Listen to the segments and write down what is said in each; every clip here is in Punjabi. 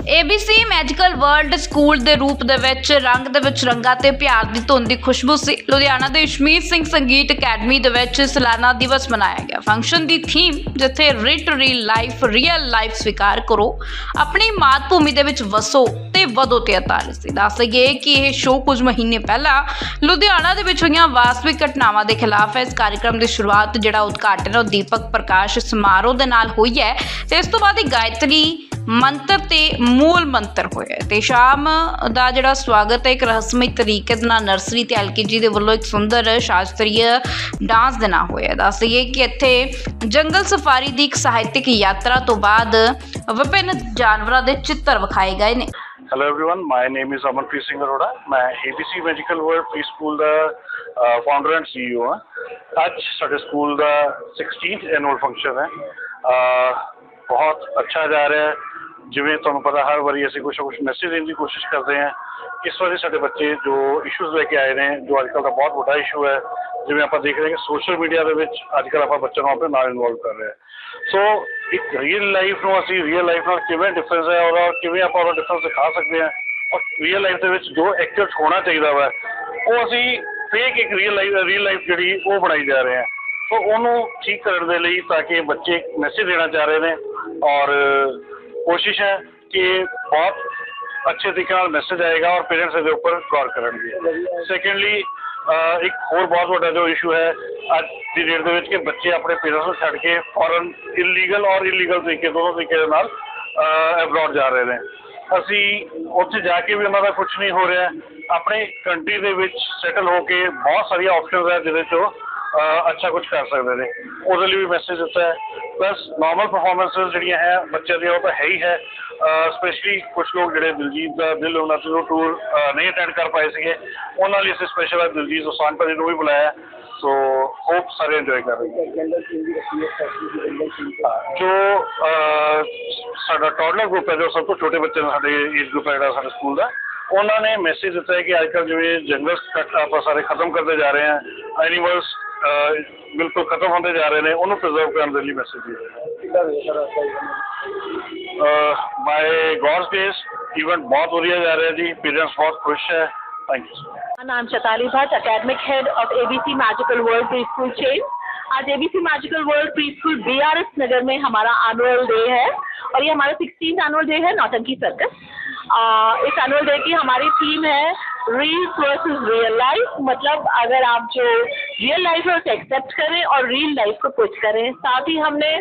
ABC ਮੈਜੀਕਲ ਵਰਲਡ ਸਕੂਲ ਦੇ ਰੂਪ ਦੇ ਵਿੱਚ, ਰੰਗ ਦੇ ਵਿੱਚ ਰੰਗਾ ਤੇ ਪਿਆਰ ਦੀ ਧੁੰਦ ਦੀ ਖੁਸ਼ਬੂ ਸੀ। ਲੁਧਿਆਣਾ ਦੇ ਇਸ਼ਮੀਤ ਸਿੰਘ ਸੰਗੀਤ ਅਕੈਡਮੀ ਦੇ ਵਿੱਚ ਸਾਲਾਨਾ ਦਿਵਸ ਮਨਾਇਆ ਗਿਆ। ਫੰਕਸ਼ਨ ਦੀ ਥੀਮ ਜਿੱਥੇ ਰਿਟ ਰੀਲ ਲਾਈਫ ਰੀਅਲ ਲਾਈਫ ਸਵੀਕਾਰ ਕਰੋ, ਆਪਣੀ ਮਾਤ ਭੂਮੀ ਦੇ ਵਿੱਚ ਵਸੋ ਤੇ ਵਧੋ ਤੇ ਅਤਾਰ ਸੀ। ਦੱਸ ਦਈਏ ਕਿ ਇਹ ਸ਼ੋਅ ਕੁਝ ਮਹੀਨੇ ਪਹਿਲਾਂ ਲੁਧਿਆਣਾ ਦੇ ਵਿੱਚ ਹੋਈਆਂ ਵਾਸਤਵਿਕ ਘਟਨਾਵਾਂ ਦੇ ਖਿਲਾਫ ਹੈ ਇਸ ਕਾਰਜਕ੍ਰਮ ਦੀ ਸ਼ੁਰੂਆਤ, ਜਿਹੜਾ ਉਦਘਾਟਨ ਉਹ ਦੀਪਕ ਪ੍ਰਕਾਸ਼ ਸਮਾਰੋਹ ਦੇ ਨਾਲ ਹੋਈ ਹੈ। ਤੇ ਇਸ ਤੋਂ ਬਾਅਦ ਇਹ ਗਾਇਤਰੀ ਮੰਤਰ ਤੇ ਮੂਲ ਮੰਤਰ ਹੋਇਆ ਤੇ ਸ਼ਾਮ ਦਾ ਜਿਹੜਾ ਸਵਾਗਤ ਹੈ ਇੱਕ ਰਹੱਸਮਈ ਤਰੀਕੇ ਦੇ ਨਾਲ ਨਰਸਰੀ ਤੇ ਐਲਕੇਜੀ ਦੇ ਵੱਲੋਂ ਇੱਕ ਸੁੰਦਰ ਸ਼ਾਸਤਰੀ ਡਾਂਸ ਦੇ ਨਾਲ ਹੋਇਆ ਦੱਸ ਦਈਏ ਕਿ ਇੱਥੇ ਜੰਗਲ ਸਫਾਰੀ ਦੀ ਇੱਕ ਸਾਹਿਤਿਕ ਯਾਤਰਾ ਤੋਂ ਬਾਅਦ ਵਿਭਿੰਨ ਜਾਨਵਰਾਂ ਦੇ ਚਿੱਤਰ ਵਿਖਾਏ ਗਏ ਨੇ Hello everyone, my name is Amanpreet Singh Aroda. ਮੈਂ ABC Medical World Preschool the founder and CEO ਹਾਂ। ਅੱਜ ਸਾਡੇ ਸਕੂਲ ਦਾ 16th annual function ਹੈ। ਬਹੁਤ ਅੱਛਾ ਜਾ ਰਿਹਾ ਹੈ। ਜਿਵੇਂ ਤੁਹਾਨੂੰ ਪਤਾ ਹਰ ਵਾਰੀ ਅਸੀਂ ਕੁਛ ਨਾ ਕੁਛ ਮੈਸੇਜ ਦੇਣ ਦੀ ਕੋਸ਼ਿਸ਼ ਕਰਦੇ ਹਾਂ। ਇਸ ਵਾਰੀ ਸਾਡੇ ਬੱਚੇ ਜੋ ਇਸ਼ੂਜ਼ ਲੈ ਕੇ ਆਏ ਨੇ, ਜੋ ਅੱਜ ਕੱਲ੍ਹ ਦਾ ਬਹੁਤ ਵੱਡਾ ਇਸ਼ੂ ਹੈ, ਜਿਵੇਂ ਆਪਾਂ ਦੇਖ ਰਹੇ ਹਾਂ ਕਿ ਸੋਸ਼ਲ ਮੀਡੀਆ ਦੇ ਵਿੱਚ ਅੱਜ ਕੱਲ੍ਹ ਆਪਾਂ ਬੱਚਿਆਂ ਨੂੰ ਆਪਣੇ ਨਾਲ ਇਨਵੋਲਵ ਕਰ ਰਹੇ ਹਾਂ। ਸੋ ਇੱਕ ਰੀਅਲ ਲਾਈਫ ਨੂੰ ਅਸੀਂ ਰੀਅਲ ਲਾਈਫ ਨਾਲ ਕਿਵੇਂ ਡਿਫਰੈਂਸ ਹੈ ਔਰ ਕਿਵੇਂ ਆਪਾਂ ਉਹਦਾ ਡਿਫਰੈਂਸ ਦਿਖਾ ਸਕਦੇ ਹਾਂ? ਔਰ ਰੀਅਲ ਲਾਈਫ ਦੇ ਵਿੱਚ ਜੋ ਐਕਚੁਅਲ ਹੋਣਾ ਚਾਹੀਦਾ ਵਾ, ਉਹ ਅਸੀਂ ਫੇਕ ਇੱਕ ਰੀਅਲ ਲਾਈਫ ਰੀਅਲ ਲਾਈਫ ਜਿਹੜੀ ਉਹ ਬਣਾਈ ਜਾ ਰਹੇ ਹਾਂ। ਸੋ ਉਹਨੂੰ ਠੀਕ ਕਰਨ ਦੇ ਲਈ ਤਾਂ ਕਿ ਬੱਚੇ ਮੈਸੇਜ ਦੇਣਾ ਚਾਹ ਰਹੇ ਨੇ ਔਰ ਕੋਸ਼ਿਸ਼ ਹੈ ਕਿ ਬਹੁਤ ਅੱਛੇ ਤਰੀਕੇ ਨਾਲ ਮੈਸੇਜ ਆਏਗਾ ਔਰ ਪੇਰੈਂਟਸ ਇਹਦੇ ਉੱਪਰ ਗੌਰ ਕਰਨਗੇ। ਸੈਕੰਡਲੀ ਇੱਕ ਹੋਰ ਬਹੁਤ ਵੱਡਾ ਜੋ ਇਸ਼ੂ ਹੈ, ਅੱਜ ਦੀ ਡੇਟ ਦੇ ਵਿੱਚ ਕਿ ਬੱਚੇ ਆਪਣੇ ਪੇਰੈਂਟਸ ਨੂੰ ਛੱਡ ਕੇ ਫੋਰਨ ਇਲੀਗਲ ਔਰ ਇਲੀਗਲ ਤਰੀਕੇ, ਦੋਨੋਂ ਤਰੀਕੇ ਦੇ ਨਾਲ ਅਬਰੋਡ ਜਾ ਰਹੇ ਨੇ। ਅਸੀਂ ਉੱਥੇ ਜਾ ਕੇ ਵੀ ਉਹਨਾਂ ਦਾ ਕੁਝ ਨਹੀਂ ਹੋ ਰਿਹਾ। ਆਪਣੇ ਕੰਟਰੀ ਦੇ ਵਿੱਚ ਸੈਟਲ ਹੋ ਕੇ ਬਹੁਤ ਸਾਰੀਆਂ ਆਪਸ਼ਨਸ ਹੈ ਜਿਹਦੇ ਚੋਂ ਅਹ ਅੱਛਾ ਕੁਝ ਕਰ ਸਕਦੇ ਨੇ ਉਹਦੇ ਲਈ ਵੀ ਮੈਸੇਜ ਦਿੱਤਾ ਹੈ ਪਲੱਸ ਨਾਰਮਲ ਪਰਫਾਰਮੈਂਸਸ ਜਿਹੜੀਆਂ ਹੈ ਬੱਚਿਆਂ ਦੀਆਂ ਉਹ ਤਾਂ ਹੈ ਹੀ ਹੈ ਸਪੈਸ਼ਲੀ ਕੁਝ ਲੋਕ ਜਿਹੜੇ ਦਿਲਜੀਤ ਦਾ ਦਿਲ ਉਹਨਾਂ ਤੋਂ ਟੂਰ ਨਹੀਂ ਅਟੈਂਡ ਕਰ ਪਾਏ ਸੀਗੇ ਉਹਨਾਂ ਲਈ ਅਸੀਂ ਸਪੈਸ਼ਲ ਦਿਲਜੀਤ ਦੋਸਾਂਝ ਭਾਜੀ ਨੂੰ ਵੀ ਬੁਲਾਇਆ ਸੋ ਹੋਪ ਸਾਰੇ ਇੰਜੋਏ ਕਰ ਰਹੇ ਨੇ ਜੋ ਅਹ, ਸਾਡਾ ਟੌਡਲਰ ਗਰੁੱਪ ਹੈ ਜੋ ਸਭ ਤੋਂ ਛੋਟੇ ਬੱਚੇ ਨੇ ਸਾਡੇ ਏਜ ਗਰੁੱਪ ਹੈ ਜਿਹੜਾ ਸਾਡੇ ਸਕੂਲ ਦਾ ਉਹਨਾਂ ਨੇ ਮੈਸੇਜ ਦਿੱਤਾ ਹੈ ਕਿ ਅੱਜ ਕੱਲ੍ਹ ਜਿਵੇਂ ਜੰਗਲ ਕੱਟ ਆਪਾਂ ਸਾਰੇ ਖਤਮ ਕਰਦੇ ਜਾ ਰਹੇ ਹਾਂ ਐਨੀਮਲਸ बिल्कुल खत्म होते जा रहे हैं उन्होंने प्रिजर्व करने के लिए मैसेज दिए बाय गॉड्स ग्रेस इवेंट बहुत बढ़िया जा रहा है जी पेरेंट्स बहुत खुश है थैंक यू मेरा नाम Chatali Bhatt academic head of ABC Magical World pre school chain आज ABC Magical World pre school B R S Nagar में हमारा एनुअल डे है और ये हमारा सिक्सटीन एनुअल डे है नौटंकी सर्कस इस एनुअल डे की हमारी थीम है रील वर्सेस रियल लाइफ मतलब अगर आप जो रियल लाइफ है, उसे एक्सेप्ट करें और रियल लाइफ को पुश करें। साथ ही हमने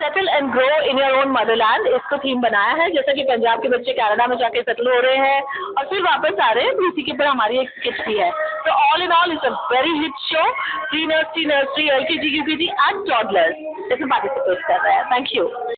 settle and grow in your own motherland इसको थीम बनाया है। जैसा कि पंजाब के बच्चे कनाडा में जाके सेटल हो रहे हैं और फिर वापस आ रहे हैं। इसी के ऊपर हमारी एक स्किट भी है। तो all in all is a very hit show pre nursery nursery L K G U K G and toddlers इसमें पार्टिसिपेट कर रहे हैं। Thank you